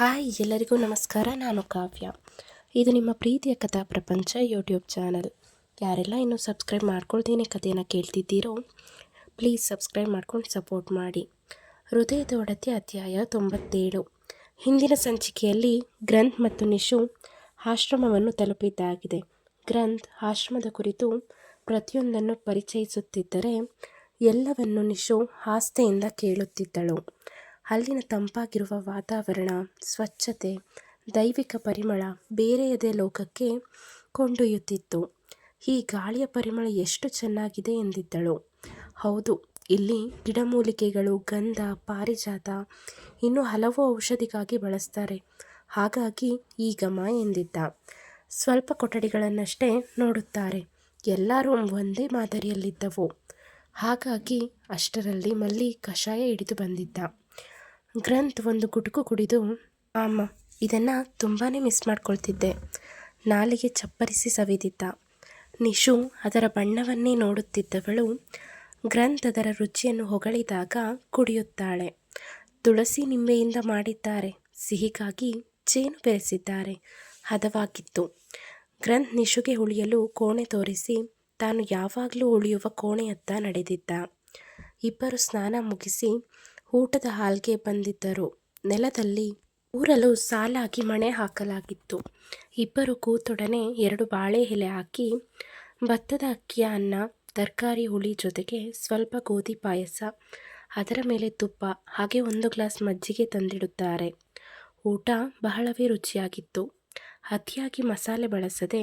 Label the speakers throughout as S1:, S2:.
S1: Hi, ಎಲ್ಲರಿಗೂ ನಮಸ್ಕಾರ. ನಾನು ಕಾವ್ಯ. ಇದು ನಿಮ್ಮ ಪ್ರೀತಿಯ ಕಥಾ ಪ್ರಪಂಚ ಯೂಟ್ಯೂಬ್ ಚಾನಲ್. ಯಾರೆಲ್ಲ ಇನ್ನೂ ಸಬ್ಸ್ಕ್ರೈಬ್ ಮಾಡ್ಕೊಳ್ತೀನಿ ಕಥೆಯನ್ನು ಕೇಳ್ತಿದ್ದೀರೋ, ಪ್ಲೀಸ್ ಸಬ್ಸ್ಕ್ರೈಬ್ ಮಾಡ್ಕೊಂಡು ಸಪೋರ್ಟ್ ಮಾಡಿ. ಹೃದಯದ ಒಡತೆ ಅಧ್ಯಾಯ ತೊಂಬತ್ತೇಳು. ಹಿಂದಿನ ಸಂಚಿಕೆಯಲ್ಲಿ ಗ್ರಂಥ್ ಮತ್ತು ನಿಶು ಆಶ್ರಮವನ್ನು ತಲುಪಿದ್ದಾಗಿದೆ. ಗ್ರಂಥ್ ಆಶ್ರಮದ ಕುರಿತು ಪ್ರತಿಯೊಂದನ್ನು ಪರಿಚಯಿಸುತ್ತಿದ್ದರೆ ಎಲ್ಲವನ್ನು ನಿಶು ಆಸ್ತೆಯಿಂದ ಕೇಳುತ್ತಿದ್ದಳು. ಅಲ್ಲಿನ ತಂಪಾಗಿರುವ ವಾತಾವರಣ, ಸ್ವಚ್ಛತೆ, ದೈವಿಕ ಪರಿಮಳ ಬೇರೆಯದೇ ಲೋಕಕ್ಕೆ ಕೊಂಡೊಯ್ಯುತ್ತಿತ್ತು. ಈ ಗಾಳಿಯ ಪರಿಮಳ ಎಷ್ಟು ಚೆನ್ನಾಗಿದೆ ಎಂದಿದ್ದಳು. ಹೌದು, ಇಲ್ಲಿ ಗಿಡಮೂಲಿಕೆಗಳು, ಗಂಧ, ಪಾರಿಜಾತ ಇನ್ನೂ ಹಲವು ಔಷಧಿಗಾಗಿ ಬಳಸ್ತಾರೆ. ಹಾಗಾಗಿ ಈ ಗಮ ಎಂದಿದ್ದ. ಸ್ವಲ್ಪ ಕೊಠಡಿಗಳನ್ನಷ್ಟೇ ನೋಡುತ್ತಾರೆ. ಎಲ್ಲರೂ ಒಂದೇ ಮಾದರಿಯಲ್ಲಿದ್ದವು. ಹಾಗಾಗಿ ಅಷ್ಟರಲ್ಲಿ ಮಲ್ಲಿ ಕಷಾಯ ಹಿಡಿದು ಬಂದಿದ್ದ. ಗ್ರಂಥ್ ಒಂದು ಗುಟುಕು ಕುಡಿದು, ಆಮ, ಇದನ್ನು ತುಂಬಾ ಮಿಸ್ ಮಾಡ್ಕೊಳ್ತಿದ್ದೆ. ನಾಲಿಗೆ ಚಪ್ಪರಿಸಿ ಸವಿದಿದ್ದ. ನಿಶು ಅದರ ಬಣ್ಣವನ್ನೇ ನೋಡುತ್ತಿದ್ದವಳು ಗ್ರಂಥ್ ಅದರ ರುಚಿಯನ್ನು ಹೊಗಳಿದಾಗ ಕುಡಿಯುತ್ತಾಳೆ. ತುಳಸಿ ನಿಂಬೆಯಿಂದ ಮಾಡಿದ್ದಾರೆ. ಸಿಹಿಗಾಗಿ ಜೇನು ಬೆರೆಸಿದ್ದಾರೆ. ಹದವಾಗಿತ್ತು. ಗ್ರಂಥ್ ನಿಶುಗೆ ಉಳಿಯಲು ಕೋಣೆ ತೋರಿಸಿ, ತಾನು ಯಾವಾಗಲೂ ಉಳಿಯುವ ಕೋಣೆಯತ್ತ ನಡೆದಿದ್ದ. ಇಬ್ಬರು ಸ್ನಾನ ಮುಗಿಸಿ ಊಟದ ಹಾಲ್ಗೆ ಬಂದಿದ್ದರು. ನೆಲದಲ್ಲಿ ಊರಲು ಸಾಲಾಗಿ ಮಣೆ ಹಾಕಲಾಗಿತ್ತು. ಇಬ್ಬರು ಕೂತೊಡನೆ ಎರಡು ಬಾಳೆ ಎಲೆ ಹಾಕಿ, ಭತ್ತದ ಅಕ್ಕಿಯ ಅನ್ನ, ತರಕಾರಿ ಹುಳಿ ಜೊತೆಗೆ ಸ್ವಲ್ಪ ಗೋಧಿ ಪಾಯಸ, ಅದರ ಮೇಲೆ ತುಪ್ಪ, ಹಾಗೆ ಒಂದು ಗ್ಲಾಸ್ ಮಜ್ಜಿಗೆ ತಂದಿಡುತ್ತಾರೆ. ಊಟ ಬಹಳವೇ ರುಚಿಯಾಗಿತ್ತು. ಅತಿಯಾಗಿ ಮಸಾಲೆ ಬಳಸದೆ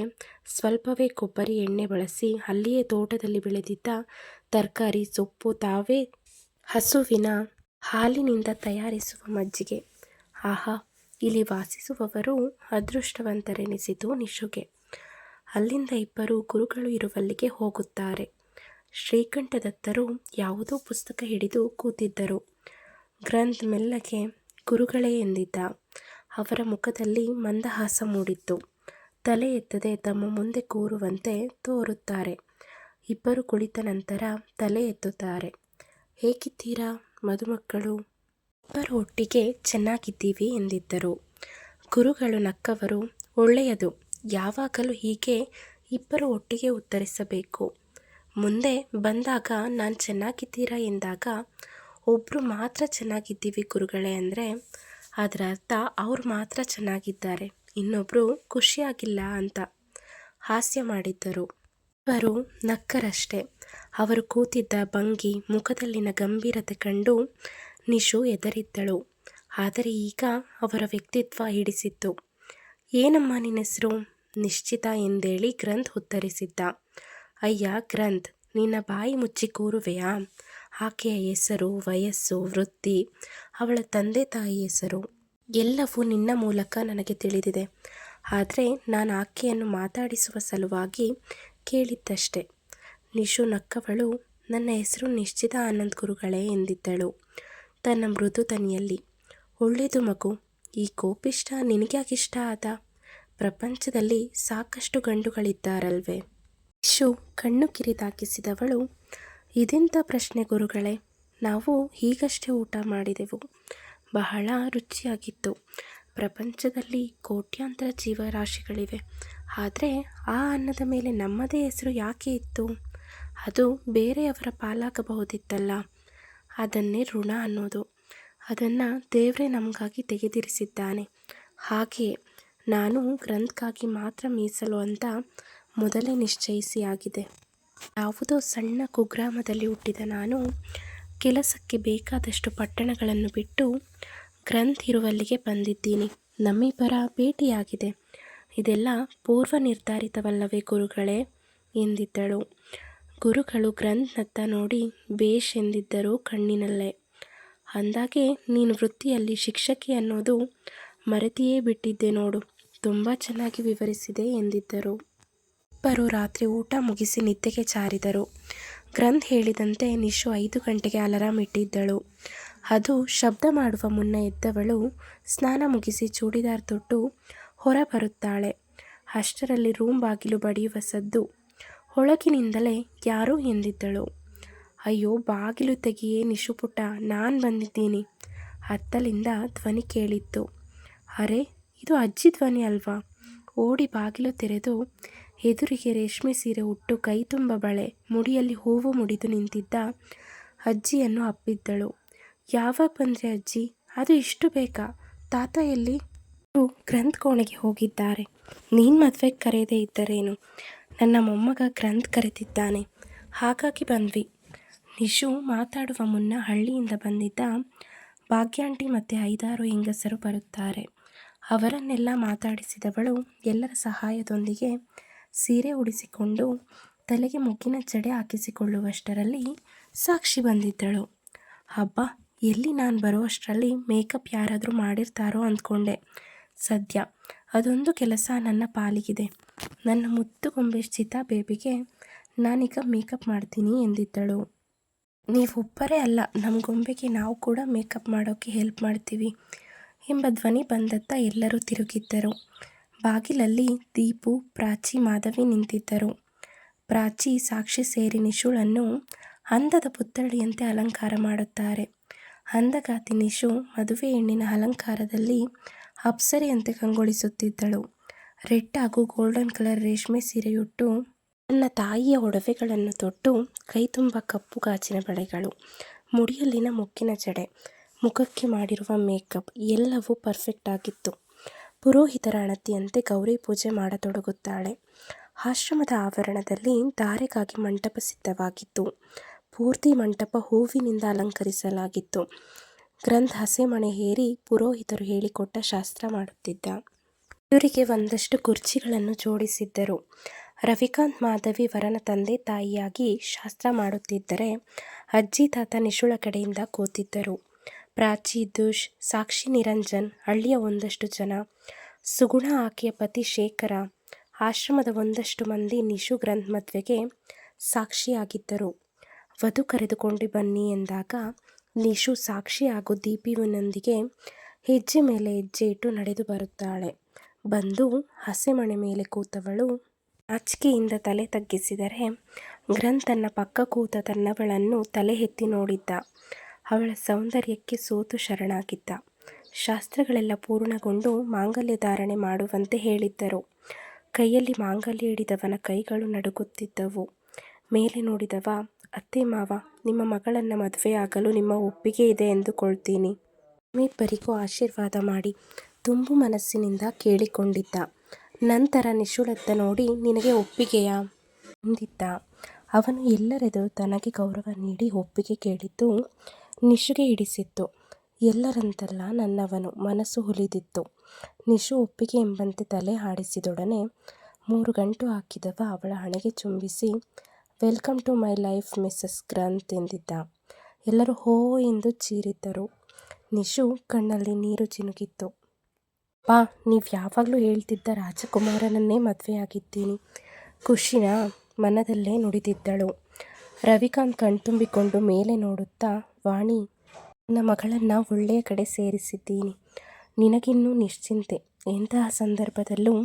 S1: ಸ್ವಲ್ಪವೇ ಕೊಬ್ಬರಿ ಎಣ್ಣೆ ಬಳಸಿ ಅಲ್ಲಿಯೇ ತೋಟದಲ್ಲಿ ಬೆಳೆದಿದ್ದ ತರಕಾರಿ, ಸೊಪ್ಪು, ತಾವೇ ಹಸುವಿನ ಹಾಲಿನಿಂದ ತಯಾರಿಸುವ ಮಜ್ಜಿಗೆ. ಆಹಾ, ಇಲ್ಲಿ ವಾಸಿಸುವವರು ಅದೃಷ್ಟವಂತರೆನಿಸಿತು ನಿಶುಗೆ. ಅಲ್ಲಿಂದ ಇಬ್ಬರು ಗುರುಗಳು ಇರುವಲ್ಲಿಗೆ ಹೋಗುತ್ತಾರೆ. ಶ್ರೀಕಂಠದತ್ತರು ಯಾವುದೋ ಪುಸ್ತಕ ಹಿಡಿದು ಕೂತಿದ್ದರು. ಗ್ರಂಥ್ ಮೆಲ್ಲಗೆ, ಗುರುಗಳೇ ಎಂದಿದ್ದ. ಅವರ ಮುಖದಲ್ಲಿ ಮಂದಹಾಸ ಮೂಡಿತ್ತು. ತಲೆ ಎತ್ತದೆ ತಮ್ಮ ಮುಂದೆ ಕೂರುವಂತೆ ತೋರುತ್ತಾರೆ. ಇಬ್ಬರು ಕುಳಿತ ನಂತರ ತಲೆ ಎತ್ತುತ್ತಾರೆ. ಹೇಗಿದ್ದೀರಾ ಮದುಮಕ್ಕಳು. ಇಬ್ಬರು ಒಟ್ಟಿಗೆ ಚೆನ್ನಾಗಿದ್ದೀವಿ ಎಂದಿದ್ದರು. ಗುರುಗಳು ನಕ್ಕವರು, ಒಳ್ಳೆಯದು. ಯಾವಾಗಲೂ ಹೀಗೆ ಇಬ್ಬರು ಒಟ್ಟಿಗೆ ಉತ್ತರಿಸಬೇಕು. ಮುಂದೆ ಬಂದಾಗ ನಾನು ಚೆನ್ನಾಗಿದ್ದೀರಾ ಎಂದಾಗ ಒಬ್ಬರು ಮಾತ್ರ ಚೆನ್ನಾಗಿದ್ದೀವಿ ಗುರುಗಳೇ ಅಂದರೆ, ಅದರ ಅರ್ಥ ಅವ್ರು ಮಾತ್ರ ಚೆನ್ನಾಗಿದ್ದಾರೆ. ಇನ್ನೊಬ್ಬರು ಖುಷಿಯಾಗಿಲ್ಲ ಅಂತ ಹಾಸ್ಯ ಮಾಡಿದ್ದರು. ಇವರು ನಕ್ಕರಷ್ಟೇ. ಅವರು ಕೂತಿದ್ದ ಭಂಗಿ ಮುಖದಲ್ಲಿನ ಗಂಭೀರತೆ ಕಂಡು ನಿಶು ಎದರಿದ್ದಳು ಆದರೆ ಈಗ ಅವರ ವ್ಯಕ್ತಿತ್ವ ಹಿಡಿಸಿತ್ತು. ಏನಮ್ಮ ನಿನ್ನ ಹೆಸರು? ನಿಶ್ಚಿತ ಎಂದೇಳಿ ಗ್ರಂಥ್ ಉತ್ತರಿಸಿದ್ದ. ಅಯ್ಯ, ಗ್ರಂಥ್, ನಿನ್ನ ಬಾಯಿ ಮುಚ್ಚಿ ಕೂರುವೆಯಾ? ಆಕೆಯ ಹೆಸರು, ವಯಸ್ಸು, ವೃತ್ತಿ, ಅವಳ ತಂದೆ ತಾಯಿ ಹೆಸರು, ಎಲ್ಲವೂ ನಿನ್ನ ಮೂಲಕ ನನಗೆ ತಿಳಿದಿದೆ. ಆದರೆ ನಾನು ಆಕೆಯನ್ನು ಮಾತಾಡಿಸುವ ಸಲುವಾಗಿ ಕೇಳಿದ್ದಷ್ಟೆ. ನಿಶು ನಕ್ಕವಳು, ನನ್ನ ಹೆಸರು ನಿಶ್ಚಿತ ಆನಂದ್ ಗುರುಗಳೇ ಎಂದಿದ್ದಳು. ತನ್ನ ಮೃದು ತನಿಯಲ್ಲಿ ಒಳ್ಳೆಯದು ಮಗು, ಈ ಕೋಪಿಷ್ಟ ನಿನಗ್ಯಾಕಿಷ್ಟ ಆದ? ಪ್ರಪಂಚದಲ್ಲಿ ಸಾಕಷ್ಟು ಗಂಡುಗಳಿದ್ದಾರಲ್ವೇ? ನಿಶು ಕಣ್ಣು ಕಿರಿದಾಕಿಸಿದವಳು ಇದೆಂಥ ಪ್ರಶ್ನೆ ಗುರುಗಳೇ, ನಾವು ಹೀಗಷ್ಟೇ ಊಟ ಮಾಡಿದೆವು. ಬಹಳ ರುಚಿಯಾಗಿತ್ತು. ಪ್ರಪಂಚದಲ್ಲಿ ಕೋಟ್ಯಾಂತರ ಜೀವರಾಶಿಗಳಿವೆ. ಆದರೆ ಆ ಅನ್ನದ ಮೇಲೆ ನಮ್ಮದೇ ಹೆಸರು ಯಾಕೆ ಇತ್ತು? ಅದು ಬೇರೆಯವರ ಪಾಲಾಗಬಹುದಿತ್ತಲ್ಲ. ಅದನ್ನೇ ಋಣ ಅನ್ನೋದು. ಅದನ್ನು ದೇವರೇ ನಮಗಾಗಿ ತೆಗೆದಿರಿಸಿದ್ದಾನೆ. ಹಾಗೆಯೇ ನಾನು ಗ್ರಂಥಕ್ಕಾಗಿ ಮಾತ್ರ ಮೀಸಲು ಅಂತ ಮೊದಲೇ ನಿಶ್ಚಯಿಸಿ ಆಗಿದೆ. ಯಾವುದೋ ಸಣ್ಣ ಕುಗ್ರಾಮದಲ್ಲಿ ಹುಟ್ಟಿದ ನಾನು ಕೆಲಸಕ್ಕೆ ಬೇಕಾದಷ್ಟು ಪಟ್ಟಣಗಳನ್ನು ಬಿಟ್ಟು ಗ್ರಂಥ್ ಇರುವಲ್ಲಿಗೆ ಬಂದಿದ್ದೀನಿ. ನಮ್ಮಿಬ್ಬರ ಭೇಟಿಯಾಗಿದೆ. ಇದೆಲ್ಲ ಪೂರ್ವ ನಿರ್ಧಾರಿತವಲ್ಲವೇ ಗುರುಗಳೇ? ಎಂದಿದ್ದಳು. ಗುರುಗಳು ಗ್ರಂಥ್ನತ್ತ ನೋಡಿ ಬೇಷ್ ಎಂದಿದ್ದರು ಕಣ್ಣಿನಲ್ಲೇ. ಅಂದಾಗೆ ನೀನು ವೃತ್ತಿಯಲ್ಲಿ ಶಿಕ್ಷಕಿ ಅನ್ನೋದು ಮರೆತಿಯೇ ಬಿಟ್ಟಿದ್ದೆ ನೋಡು. ತುಂಬ ಚೆನ್ನಾಗಿ ವಿವರಿಸಿದೆ ಎಂದಿದ್ದರು. ಇಬ್ಬರು ರಾತ್ರಿ ಊಟ ಮುಗಿಸಿ ನಿದ್ದೆಗೆ ಚಾರಿದರು ಗ್ರಂಥ್ ಹೇಳಿದಂತೆ ನಿಶು ಐದು ಗಂಟೆಗೆ ಅಲಾರಾಮ್ ಇಟ್ಟಿದ್ದಳು. ಅದು ಶಬ್ದ ಮಾಡುವ ಮುನ್ನ ಎದ್ದವಳು ಸ್ನಾನ ಮುಗಿಸಿ ಚೂಡಿದಾರ್ ತೊಟ್ಟು ಹೊರ ಬರುತ್ತಾಳೆ ಅಷ್ಟರಲ್ಲಿ ರೂಮ್ ಬಾಗಿಲು ಬಡಿಯುವ ಸದ್ದು ಒಳಗಿನಿಂದಲೇ ಯಾರೋ ಎಂದಿದ್ದಳು. ಅಯ್ಯೋ, ಬಾಗಿಲು ತೆಗೆಯೇ ನಿಶುಪುಟ ನಾನು ಬಂದಿದ್ದೀನಿ. ಅತ್ತಲಿಂದ ಧ್ವನಿ ಕೇಳಿತ್ತು. ಅರೆ, ಇದು ಅಜ್ಜಿ ಧ್ವನಿ ಅಲ್ವಾ? ಓಡಿ ಬಾಗಿಲು ತೆರೆದು ಎದುರಿಗೆ ರೇಷ್ಮೆ ಸೀರೆ ಉಟ್ಟು ಕೈ ತುಂಬ ಬಳೆ, ಮುಡಿಯಲ್ಲಿ ಹೂವು ಮುಡಿದು ನಿಂತಿದ್ದ ಅಜ್ಜಿಯನ್ನು ಅಪ್ಪಿದ್ದಳು. ಯಾವಾಗ ಬಂದರೆ ಅಜ್ಜಿ? ಅದು ಇಷ್ಟು ಬೇಕಾ ತಾತ ಎಲ್ಲಿ? ಗ್ರಂಥ್ ಕೋಣೆಗೆ ಹೋಗಿದ್ದಾರೆ. ನೀನು ಮದುವೆಗೆ ಕರೆಯದೇ ಇದ್ದರೇನು? ನನ್ನ ಮೊಮ್ಮಗ ಗ್ರಂಥ್ ಕರೆದಿದ್ದಾನೆ. ಹಾಗಾಗಿ ಬಂದ್ವಿ. ನಿಶು ಮಾತಾಡುವ ಮುನ್ನ ಹಳ್ಳಿಯಿಂದ ಬಂದಿದ್ದ ಭಾಗ್ಯಾಂಟಿ ಮತ್ತು ಐದಾರು ಹೆಂಗಸರು ಬರುತ್ತಾರೆ. ಅವರನ್ನೆಲ್ಲ ಮಾತಾಡಿಸಿದವಳು ಎಲ್ಲರ ಸಹಾಯದೊಂದಿಗೆ ಸೀರೆ ಉಡಿಸಿಕೊಂಡು ತಲೆಗೆ ಮುಗ್ಗಿನ ಜಡೆ ಹಾಕಿಸಿಕೊಳ್ಳುವಷ್ಟರಲ್ಲಿ ಸಾಕ್ಷಿ ಬಂದಿದ್ದಳು. ಹಬ್ಬ ಎಲ್ಲಿ ನಾನು ಬರುವಷ್ಟರಲ್ಲಿ ಮೇಕಪ್ ಯಾರಾದರೂ ಮಾಡಿರ್ತಾರೋ ಅಂದ್ಕೊಂಡೆ. ಸದ್ಯ. ಅದೊಂದು ಕೆಲಸ ನನ್ನ ಪಾಲಿಗಿದೆ. ನನ್ನ ಮುತ್ತು ಗೊಂಬೆ ಚಿತಾ ಬೇಬಿಗೆ ನಾನೀಗ ಮೇಕಪ್ ಮಾಡ್ತೀನಿ ಎಂದಿದ್ದಳು. ನೀವೊಬ್ಬರೇ ಅಲ್ಲ ನಮ್ಮ ಗೊಂಬೆಗೆ ನಾವು ಕೂಡ ಮೇಕಪ್ ಮಾಡೋಕ್ಕೆ ಹೆಲ್ಪ್ ಮಾಡ್ತೀವಿ ಎಂಬ ಧ್ವನಿ ಬಂದತ್ತ ಎಲ್ಲರೂ ತಿರುಗಿದ್ದರು. ಬಾಗಿಲಲ್ಲಿ ದೀಪು, ಪ್ರಾಚಿ, ಮಾಧವಿ ನಿಂತಿದ್ದರು. ಪ್ರಾಚಿ, ಸಾಕ್ಷಿ ಸೇರಿ ನಿಶುಳನ್ನು ಅಂದದ ಪುತ್ಥಳಿಯಂತೆ ಅಲಂಕಾರ ಮಾಡುತ್ತಾರೆ. ಅಂದಗಾತಿ ನಿಶು ಮದುವೆ ಹೆಣ್ಣಿನ ಅಲಂಕಾರದಲ್ಲಿ ಅಪ್ಸರೆಯಂತೆ ಕಂಗೊಳಿಸುತ್ತಿದ್ದಳು. ರೆಡ್ ಹಾಗೂ ಗೋಲ್ಡನ್ ಕಲರ್ ರೇಷ್ಮೆ ಸೀರೆಯುಟ್ಟು ನನ್ನ ತಾಯಿಯ ಒಡವೆಗಳನ್ನು ತೊಟ್ಟು ಕೈ ತುಂಬ ಕಪ್ಪು ಗಾಜಿನ ಬಳೆಗಳು, ಮುಡಿಯಲ್ಲಿನ ಮುಕ್ಕಿನ ಜಡೆ, ಮುಖಕ್ಕೆ ಮಾಡಿರುವ ಮೇಕಪ್ ಎಲ್ಲವೂ ಪರ್ಫೆಕ್ಟ್ ಆಗಿತ್ತು. ಪುರೋಹಿತರ ಅಣತಿಯಂತೆ ಗೌರಿ ಪೂಜೆ ಮಾಡತೊಡಗುತ್ತಾಳೆ. ಆಶ್ರಮದ ಆವರಣದಲ್ಲಿ ಧಾರೆಗಾಗಿ ಮಂಟಪ ಸಿದ್ಧವಾಗಿತ್ತು. ಪೂರ್ತಿ ಮಂಟಪ ಹೂವಿನಿಂದ ಅಲಂಕರಿಸಲಾಗಿತ್ತು. ಗ್ರಂಥ ಹಸೆಮಣೆ ಹೇರಿ ಪುರೋಹಿತರು ಹೇಳಿಕೊಟ್ಟ ಶಾಸ್ತ್ರ ಮಾಡುತ್ತಿದ್ದ. ಇವರಿಗೆ ಒಂದಷ್ಟು ಕುರ್ಚಿಗಳನ್ನು ಜೋಡಿಸಿದ್ದರು. ರವಿಕಾಂತ್ ಮಾಧವಿ ವರನ ತಂದೆ ತಾಯಿಯಾಗಿ ಶಾಸ್ತ್ರ ಮಾಡುತ್ತಿದ್ದರೆ ಅಜ್ಜಿ ತಾತ ನಿಶುಳ ಕಡೆಯಿಂದ ಕೂತಿದ್ದರು. ಪ್ರಾಚಿ ದುಷ್, ಸಾಕ್ಷಿ ನಿರಂಜನ್, ಹಳ್ಳಿಯ ಒಂದಷ್ಟು ಜನ, ಸುಗುಣ ಆಕೆಯ ಪತಿ ಶೇಖರ, ಆಶ್ರಮದ ಒಂದಷ್ಟು ಮಂದಿ ನಿಶು ಗ್ರಂಥ ಮದುವೆಗೆ ಸಾಕ್ಷಿಯಾಗಿದ್ದರು. ವಧು ಕರೆದುಕೊಂಡು ಬನ್ನಿ ಎಂದಾಗ ನಿಶು ಸಾಕ್ಷಿ ಹಾಗೂ ದೀಪಿಯನೊಂದಿಗೆ ಹೆಜ್ಜೆ ಮೇಲೆ ಹೆಜ್ಜೆ ಇಟ್ಟು ನಡೆದು ಬರುತ್ತಾಳೆ. ಬಂದು ಹಸೆಮಣೆ ಮೇಲೆ ಕೂತವಳು ನಾಚಿಕೆಯಿಂದ ತಲೆ ತಗ್ಗಿಸಿದರೆ ಗ್ರಂಥ್ ತನ್ನ ಪಕ್ಕ ಕೂತ ತನ್ನವಳನ್ನು ತಲೆ ಎತ್ತಿ ನೋಡಿದ್ದ. ಅವಳ ಸೌಂದರ್ಯಕ್ಕೆ ಸೋತು ಶರಣಾಗಿದ್ದ. ಶಾಸ್ತ್ರಗಳೆಲ್ಲ ಪೂರ್ಣಗೊಂಡು ಮಾಂಗಲ್ಯ ಧಾರಣೆ ಮಾಡುವಂತೆ ಹೇಳಿದ್ದರು. ಕೈಯಲ್ಲಿ ಮಾಂಗಲ್ಯ ಹಿಡಿದವನ ಕೈಗಳು ನಡುಗುತ್ತಿದ್ದವು. ಮೇಲೆ ನೋಡಿದವ ಅತ್ತೆ ಮಾವ, ನಿಮ್ಮ ಮಗಳನ್ನು ಮದುವೆಯಾಗಲು ನಿಮ್ಮ ಒಪ್ಪಿಗೆ ಇದೆ ಎಂದುಕೊಳ್ತೀನಿ. ನಿಮ್ಮಿಬ್ಬರಿಗೂ ಆಶೀರ್ವಾದ ಮಾಡಿ ತುಂಬು ಮನಸ್ಸಿನಿಂದ ಕೇಳಿಕೊಂಡಿದ್ದ. ನಂತರ ನಿಶುಳತ್ತ ನೋಡಿ, ನಿನಗೆ ಒಪ್ಪಿಗೆಯಾ? ಎಂದಿದ್ದ. ಅವನು ಎಲ್ಲರೆದು ತನಗೆ ಗೌರವ ನೀಡಿ ಒಪ್ಪಿಗೆ ಕೇಳಿದ್ದು ನಿಶುಗೆ ಹಿಡಿಸಿತ್ತು ಎಲ್ಲರಂತಲ್ಲ ನನ್ನವನು, ಮನಸ್ಸು ಹುಲಿದಿತ್ತು. ನಿಶು ಒಪ್ಪಿಗೆ ಎಂಬಂತೆ ತಲೆ ಆಡಿಸಿದೊಡನೆ ಮೂರು ಗಂಟು ಹಾಕಿದವ ಅವಳ ಹಣೆಗೆ ಚುಂಬಿಸಿ welcome to my life, Mrs Granth ಎಂದಿದ್ದ. ಎಲ್ಲರೂ ಹೋ ಎಂದು ಚೀರಿದ್ದರು. ನಿಶು ಕಣ್ಣಲ್ಲಿ ನೀರು ಚಿನುಗಿತ್ತು. ಬಾ, ನೀವು ಯಾವಾಗಲೂ ಹೇಳ್ತಿದ್ದ ರಾಜಕುಮಾರನನ್ನೇ ಮದುವೆಯಾಗಿದ್ದೀನಿ. ಖುಷಿನ ಮನದಲ್ಲೇ ನುಡಿದಿದ್ದಳು. ರವಿಕಾಂತ್ ಕಣ್ತುಂಬಿಕೊಂಡು ಮೇಲೆ ನೋಡುತ್ತಾ, ವಾಣಿ, ನನ್ನ ಮಗಳನ್ನು ಒಳ್ಳೆಯ ಕಡೆ ಸೇರಿಸಿದ್ದೀನಿ. ನಿನಗಿನ್ನೂ ನಿಶ್ಚಿಂತೆ. ಎಂತಹ ಸಂದರ್ಭದಲ್ಲೂ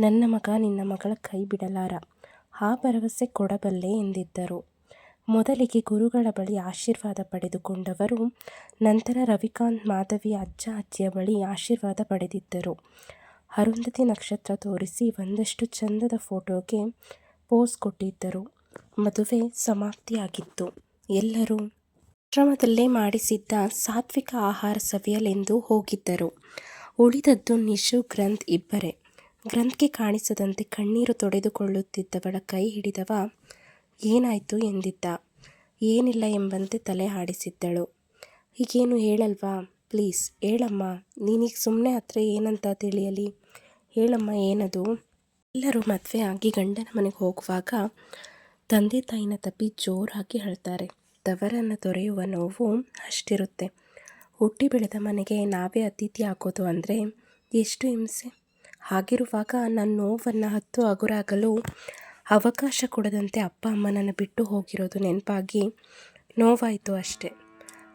S1: ನನ್ನ ಮಗ ನಿನ್ನ ಮಗಳ ಕೈ ಬಿಡಲಾರ. ಆ ಭರವಸೆ ಕೊಡಬಲ್ಲೆ ಎಂದಿದ್ದರು. ಮೊದಲಿಗೆ ಗುರುಗಳ ಬಳಿ ಆಶೀರ್ವಾದ ಪಡೆದುಕೊಂಡವರು, ನಂತರ ರವಿಕಾಂತ್ ಮಾಧವಿ ಅಜ್ಜ, ಅಜ್ಜಿಯ ಬಳಿ ಆಶೀರ್ವಾದ ಪಡೆದಿದ್ದರು. ಅರುಂಧತಿ ನಕ್ಷತ್ರ ತೋರಿಸಿ ಒಂದಷ್ಟು ಚಂದದ ಫೋಟೋಗೆ ಪೋಸ್ ಕೊಟ್ಟಿದ್ದರು. ಮದುವೆ ಸಮಾಪ್ತಿಯಾಗಿತ್ತು. ಎಲ್ಲರೂ ಆಶ್ರಮದಲ್ಲೇ ಮಾಡಿಸಿದ್ದ ಸಾತ್ವಿಕ ಆಹಾರ ಸವಿಯಲೆಂದು ಹೋಗಿದ್ದರು. ಉಳಿದದ್ದು ನಿಶು ಗ್ರಂಥ್ ಇಬ್ಬರೇ. ಗ್ರಂಥ್ಗೆ ಕಾಣಿಸದಂತೆ ಕಣ್ಣೀರು ತೊಡೆದುಕೊಳ್ಳುತ್ತಿದ್ದವಳ ಕೈ ಹಿಡಿದವ, ಏನಾಯಿತು? ಎಂದಿದ್ದ. ಏನಿಲ್ಲ ಎಂಬಂತೆ ತಲೆ ಹಾಡಿಸಿದ್ದಳು. ಹೀಗೇನು ಹೇಳಲ್ವಾ? ಪ್ಲೀಸ್, ಹೇಳಮ್ಮ. ನೀನೀಗ ಸುಮ್ಮನೆ ಹತ್ರ ಏನಂತ ತಿಳಿಯಲಿ? ಹೇಳಮ್ಮ, ಏನದು? ಎಲ್ಲರೂ ಮದುವೆ ಆಗಿ ಗಂಡನ ಮನೆಗೆ ಹೋಗುವಾಗ ತಂದೆ ತಾಯಿನ ತಪ್ಪಿ ಜೋರಾಗಿ ಹೇಳ್ತಾರೆ ತವರನ್ನು ತೊರೆಯುವ ನೋವು ಅಷ್ಟಿರುತ್ತೆ. ಹುಟ್ಟಿ ಬೆಳೆದ ಮನೆಗೆ ನಾವೇ ಅತಿಥಿ ಹಾಕೋದು ಅಂದರೆ ಎಷ್ಟು ಹಿಂಸೆ. ಹಾಗಿರುವಾಗ ನನ್ನ ನೋವನ್ನು ಹತ್ತು ಹಗುರಾಗಲು ಅವಕಾಶ ಕೊಡದಂತೆ ಅಪ್ಪ ಅಮ್ಮನನ್ನು ಬಿಟ್ಟು ಹೋಗಿರೋದು ನೆನಪಾಗಿ ನೋವಾಯಿತು ಅಷ್ಟೆ.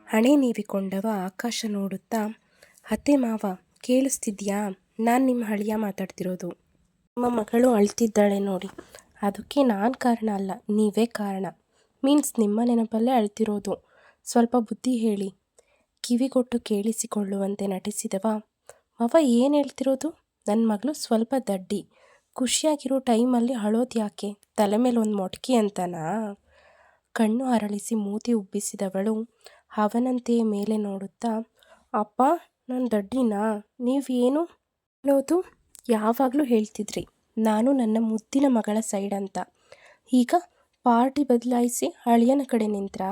S1: ಹಣೆ ನೀವಿಕೊಂಡವ ಆಕಾಶ ನೋಡುತ್ತಾ, ಅತ್ತೆ ಮಾವ, ಕೇಳಿಸ್ತಿದ್ಯಾ? ನಾನು ನಿಮ್ಮ ಹಳಿಯ ಮಾತಾಡ್ತಿರೋದು. ನಿಮ್ಮ ಮಗಳು ಅಳ್ತಿದ್ದಾಳೆ ನೋಡಿ. ಅದಕ್ಕೆ ನಾನು ಕಾರಣ ಅಲ್ಲ, ನೀವೇ ಕಾರಣ. ಮೀನ್ಸ್ ನಿಮ್ಮ ನೆನಪಲ್ಲೇ ಅಳ್ತಿರೋದು. ಸ್ವಲ್ಪ ಬುದ್ಧಿ ಹೇಳಿ. ಕಿವಿಗೊಟ್ಟು ಕೇಳಿಸಿಕೊಳ್ಳುವಂತೆ ನಟಿಸಿದವ. ಮವ ಏನು ಹೇಳ್ತಿರೋದು? ನನ್ನ ಮಗಳು ಸ್ವಲ್ಪ ದಡ್ಡಿ. ಖುಷಿಯಾಗಿರೋ ಟೈಮಲ್ಲಿ ಅಳೋದು ಯಾಕೆ? ತಲೆ ಮೇಲೆ ಒಂದು ಮೊಟಕಿ ಅಂತನಾ? ಕಣ್ಣು ಅರಳಿಸಿ ಮೂತಿ ಉಬ್ಬಿಸಿದವಳು. ಅವನಂತೆಯೇ ಮೇಲೆ ನೋಡುತ್ತಾ, ಅಪ್ಪ, ನಾನು ದಡ್ಡಿನಾ? ನೀವೇನು ಅನ್ನೋದು ಯಾವಾಗಲೂ ಹೇಳ್ತಿದ್ರಿ. ನಾನು ನನ್ನ ಮುದ್ದಿನ ಮಗಳ ಸೈಡ್ ಅಂತ. ಈಗ ಪಾರ್ಟಿ ಬದಲಾಯಿಸಿ ಅಳಿಯನ ಕಡೆ ನಿಂತ್ರಾ?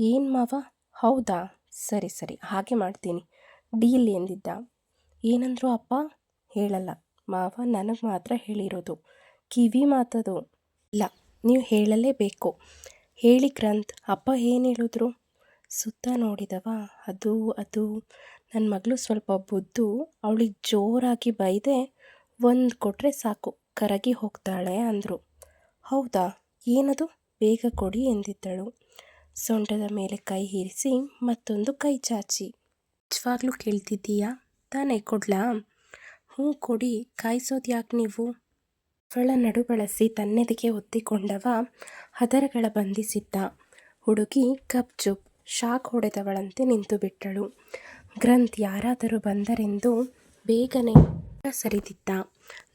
S1: ಏನು ಮಾವ? ಹೌದಾ? ಸರಿ ಸರಿ, ಹಾಗೆ ಮಾಡ್ತೀನಿ. ಡೀಲ್ ಎಂದಿದ್ದ. ಏನಂದ್ರು ಅಪ್ಪ ಹೇಳಲ್ಲ. ಮಾವ ನನಗೆ ಮಾತ್ರ ಹೇಳಿರೋದು. ಕಿವಿ ಮಾತದು. ಇಲ್ಲ, ನೀವು ಹೇಳಲೇಬೇಕು. ಹೇಳಿ ಗ್ರಂಥ್, ಅಪ್ಪ ಏನು ಹೇಳಿದ್ರು? ಸುತ್ತ ನೋಡಿದವ, ಅದು ಅದು. ನನ್ನ ಮಗಳು ಸ್ವಲ್ಪ ಬುದ್ದು, ಅವಳಿಗೆ ಜೋರಾಗಿ ಬೈದೆ, ಒಂದು ಕೊಟ್ಟರೆ ಸಾಕು, ಕರಗಿ ಹೋಗ್ತಾಳೆ ಅಂದರು. ಹೌದಾ, ಏನದು? ಬೇಗ ಕೊಡಿ ಎಂದಿದ್ದಳು. ಸೊಂಟದ ಮೇಲೆ ಕೈ ಇರಿಸಿ, ಮತ್ತೊಂದು ಕೈ ಚಾಚಿ. ನಿಜವಾಗ್ಲೂ ಕೇಳ್ತಿದ್ದೀಯಾ? ತಾನೇ ಕೊಡ್ಲಾ? ಹ್ಞೂ ಕೊಡಿ, ಕಾಯಿಸೋದು ಯಾಕೆ ನೀವು? ಅವಳ ನಡು ಬಳಸಿ ತನ್ನೆದಿಗೆ ಒತ್ತಿಕೊಂಡವ ಹದರಗಳ ಬಂಧಿಸಿದ್ದ. ಹುಡುಗಿ ಕಪ್ ಚುಪ್, ಶಾಕ್ ಹೊಡೆದವಳಂತೆ ನಿಂತು ಬಿಟ್ಟಳು. ಗ್ರಂಥ್ ಯಾರಾದರೂ ಬಂದರೆಂದು ಬೇಗನೆ ಸರಿದಿದ್ದ.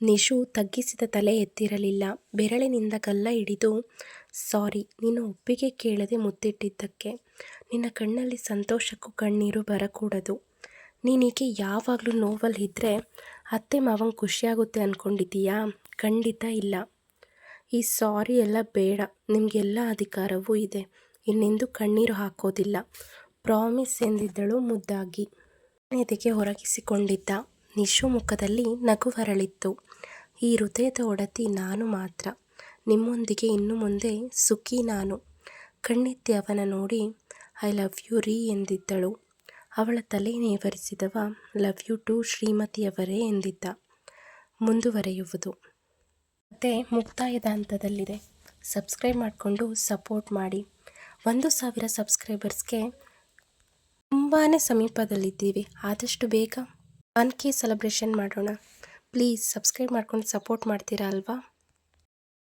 S1: ನಿಶು ತಗ್ಗಿಸಿದ ತಲೆ ಎತ್ತಿರಲಿಲ್ಲ ಬೆರಳಿನಿಂದ ಗಲ್ಲ ಹಿಡಿದು, ಸಾರಿ, ನೀನು ಒಪ್ಪಿಗೆ ಕೇಳದೆ ಮುತ್ತಿಟ್ಟಿದ್ದಕ್ಕೆ ನಿನ್ನ ಕಣ್ಣಲ್ಲಿ ಸಂತೋಷಕ್ಕೂ ಕಣ್ಣೀರು ಬರಕೂಡದು. ನೀನೀಗೆ ಯಾವಾಗಲೂ ನೋವಲ್ಲಿ ಇದ್ದರೆ ಅತ್ತೆ ಮಾವಂಗೆ ಖುಷಿಯಾಗುತ್ತೆ ಅಂದ್ಕೊಂಡಿದ್ದೀಯಾ ಖಂಡಿತ ಇಲ್ಲ. ಈ ಸಾರಿ ಎಲ್ಲ ಬೇಡ. ನಿಮಗೆಲ್ಲ ಅಧಿಕಾರವೂ ಇದೆ. ಇನ್ನೆಂದು ಕಣ್ಣೀರು ಹಾಕೋದಿಲ್ಲ. ಪ್ರಾಮಿಸ್ ಎಂದಿದ್ದಳು ಮುದ್ದಾಗಿ. ಎದೆಗೆ ಹೊರಗಿಸಿಕೊಂಡಿದ್ದ. ನಿಶು ಮುಖದಲ್ಲಿ ನಗು ಹರಳಿತ್ತು. ಈ ಹೃದಯದ ಒಡತಿ ನಾನು ಮಾತ್ರ. ನಿಮ್ಮೊಂದಿಗೆ ಇನ್ನು ಮುಂದೆ ಸುಖಿ ನಾನು. ಕಣ್ಣೆತ್ತಿ ಅವನ ನೋಡಿ, ಐ ಲವ್ ಯು ರೀ ಎಂದಿದ್ದಳು. ಅವಳ ತಲೆ ನೇವರಿಸಿದವ ಲವ್ ಯು ಟು ಶ್ರೀಮತಿಯವರೇ ಎಂದಿದ್ದ. ಮುಂದುವರೆಯುವುದು. ಮತ್ತೆ ಮುಕ್ತಾಯದ ಹಂತದಲ್ಲಿದೆ. ಸಬ್ಸ್ಕ್ರೈಬ್ ಮಾಡಿಕೊಂಡು ಸಪೋರ್ಟ್ ಮಾಡಿ. ಒಂದು ಸಾವಿರ ಸಬ್ಸ್ಕ್ರೈಬರ್ಸ್ಗೆ ತುಂಬಾ ಸಮೀಪದಲ್ಲಿದ್ದೀವಿ. ಆದಷ್ಟು ಬೇಗ ಒನ್ ಕೆ ಸೆಲೆಬ್ರೇಷನ್ ಮಾಡೋಣ. ಪ್ಲೀಸ್ ಸಬ್ಸ್ಕ್ರೈಬ್ ಮಾಡ್ಕೊಂಡು ಸಪೋರ್ಟ್ ಮಾಡ್ತೀರಾ ಅಲ್ವಾ?